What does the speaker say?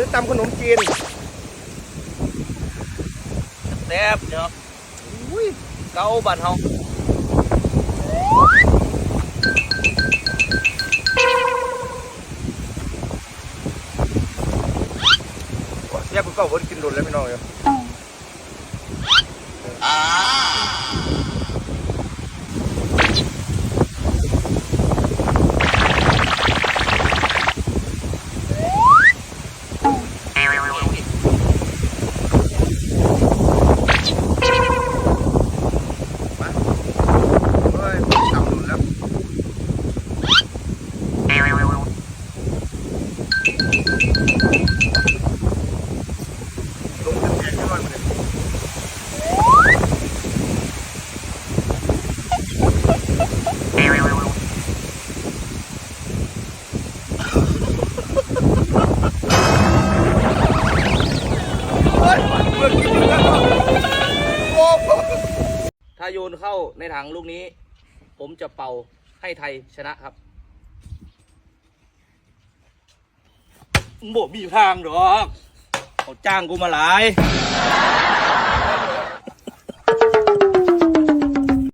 รือตำขนมจีนแซ่บเนาะอุ้ยเกาบ้านเฮาแย่กูก็วนกินโดนแล้วพี่น้องเอ้ย จะแข็งขึ้นมาเลยถ้าโยนเข้าในถังลูกนี้ ผมจะเป่าให้ไทยชนะครับบ่มีทางหรอก เขาจ้างกูมาหลาย